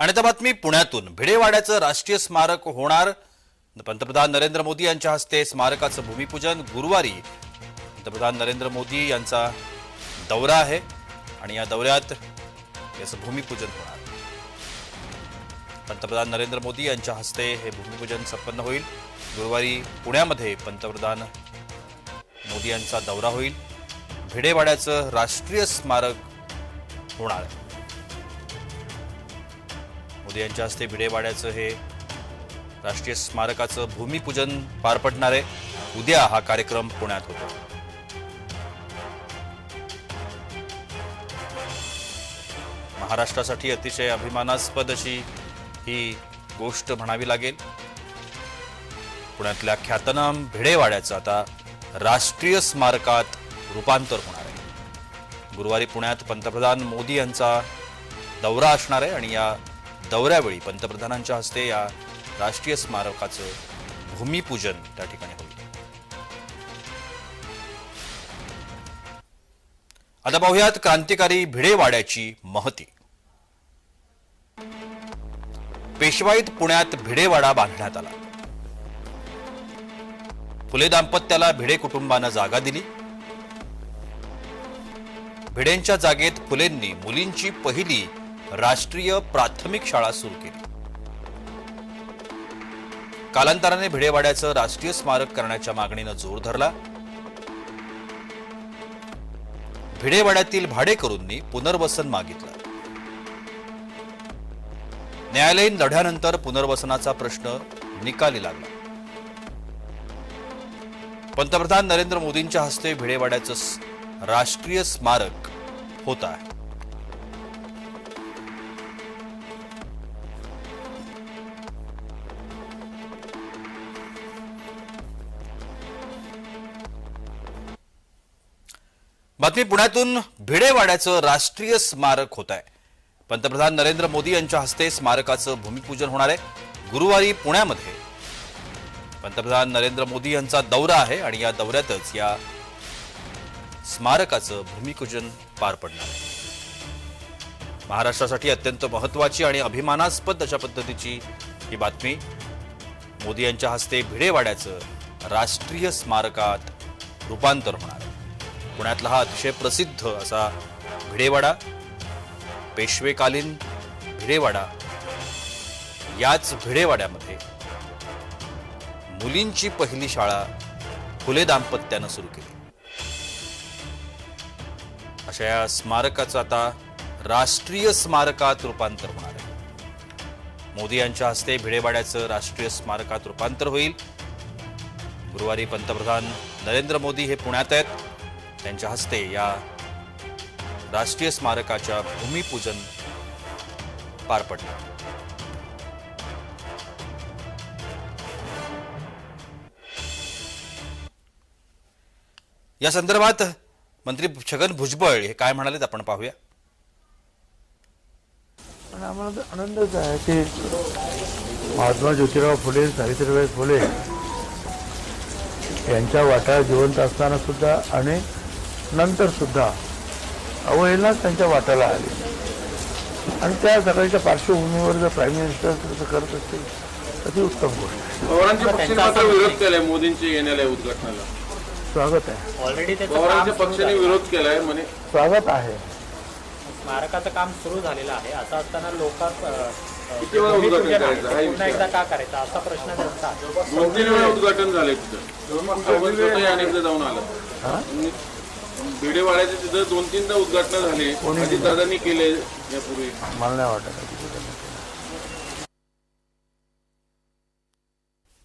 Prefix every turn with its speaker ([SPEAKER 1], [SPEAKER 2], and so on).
[SPEAKER 1] आणि आता बातमी पुण्यातून. भिडेवाड्याचं राष्ट्रीय स्मारक होणार. पंतप्रधान नरेंद्र मोदी यांच्या हस्ते स्मारकाचं भूमिपूजन गुरुवारी. पंतप्रधान नरेंद्र मोदी यांचा दौरा आहे आणि या दौऱ्यात याचं भूमिपूजन होणार. पंतप्रधान नरेंद्र मोदी यांच्या हस्ते हे भूमिपूजन संपन्न होईल. गुरुवारी पुण्यामध्ये पंतप्रधान मोदी यांचा दौरा होईल. भिडेवाड्याचं राष्ट्रीय स्मारक होणार. आहे मोदी यांच्या हस्ते भिडेवाड्याचं हे राष्ट्रीय स्मारकाचं भूमिपूजन पार पडणार आहे. उद्या हा कार्यक्रम पुण्यात होतो. महाराष्ट्रासाठी अतिशय अभिमानास्पद अशी ही गोष्ट म्हणावी लागेल. पुण्यातल्या ख्यातनाम भिडेवाड्याचं आता राष्ट्रीय स्मारकात रूपांतर होणार आहे. गुरुवारी पुण्यात पंतप्रधान मोदी यांचा दौरा असणार आहे आणि या दौऱ्यावेळी पंतप्रधानांच्या हस्ते या राष्ट्रीय स्मारकाचं भूमिपूजन त्या ठिकाणी होईल. आता पाहूयात क्रांतिकारी भिडेवाड्याची महती. पेशवाईत पुण्यात भिडेवाडा बांधण्यात आला. फुले दाम्पत्याला भिडे कुटुंबानं जागा दिली. भिडेंच्या जागेत फुलेंनी मुलींची पहिली राष्ट्रीय प्राथमिक शाळा सुरू केली. कालांतराने भिडेवाड्याचं राष्ट्रीय स्मारक करण्याच्या मागणीनं जोर धरला. भिडेवाड्यातील भाडेकरूंनी पुनर्वसन मागितलं. न्यायालयीन लढ्यानंतर पुनर्वसनाचा प्रश्न निकाली लागला. पंतप्रधान नरेंद्र मोदींच्या हस्ते भिडेवाड्याचं राष्ट्रीय स्मारक होत आहे. बातमी पुण्यातून भिडेवाड्याचं राष्ट्रीय स्मारक होत आहे. पंतप्रधान नरेंद्र मोदी यांच्या हस्ते स्मारकाचं भूमिपूजन होणार आहे. गुरुवारी पुण्यामध्ये पंतप्रधान नरेंद्र मोदी यांचा दौरा आहे आणि या दौऱ्यातच या स्मारकाचं भूमिपूजन पार पडणार आहे. महाराष्ट्रासाठी अत्यंत महत्वाची आणि अभिमानास्पद अशा पद्धतीची ही बातमी मोदी यांच्या हस्ते भिडेवाड्याचं राष्ट्रीय स्मारकात रूपांतर होणार आहे. पुण्यातला हा अतिशय प्रसिद्ध असा भिडेवाडा पेशवेकालीन भिडेवाडा. याच भिडेवाड्यामध्ये मुलींची पहिली शाळा फुले दाम्पत्यानं सुरू केली. अशा या स्मारकाचं आता राष्ट्रीय स्मारकात रूपांतर होणार आहे. मोदी यांच्या हस्ते भिडेवाड्याचं राष्ट्रीय स्मारकात रूपांतर होईल. गुरुवारी पंतप्रधान नरेंद्र मोदी हे पुण्यात आहेत. त्यांच्या हस्ते या राष्ट्रीय स्मारकाच्या भूमिपूजन पार पडलं. या संदर्भात मंत्री छगन भुजबळ हे काय म्हणालेत आपण पाहूया.
[SPEAKER 2] आम्हाला तर आनंदच आहे की महात्मा ज्योतिराव फुले सावित्रीबाई फुले यांच्या वाटा जिवंत असताना सुद्धा आणि नंतर सुद्धा अवहेलनाच त्यांच्या वाट्याला आली. आणि त्या सगळ्याच्या पार्श्वभूमीवर जर प्राईम मिनिस्टर तसं करत असतील तर ती उत्तम गोष्ट आहे.
[SPEAKER 3] पवारांच्या पक्षाने मात्र विरोध केलाय मोदींच्या येण्याला उद्घाटनाला.
[SPEAKER 2] स्वागत आहे.
[SPEAKER 4] ऑलरेडी
[SPEAKER 3] पक्षाने. विरोध केलाय म्हणे.
[SPEAKER 2] स्वागत आहे.
[SPEAKER 4] स्मारकाचं काम सुरू झालेलं आहे. असं असताना लोकात
[SPEAKER 3] किती वेळा उद्घाटन करायचं? हा
[SPEAKER 4] पुन्हा
[SPEAKER 3] विषय.
[SPEAKER 4] एकदा का करायचा? असा प्रश्न त्यांचा
[SPEAKER 3] उद्घाटन झालंय तिथं. जाऊन आलं. भिडेवाड्याचे तिथं दोन तीनदा उद्घाटन झाले. दादांनी केले यापूर्वी.
[SPEAKER 2] मला नाही वाटत.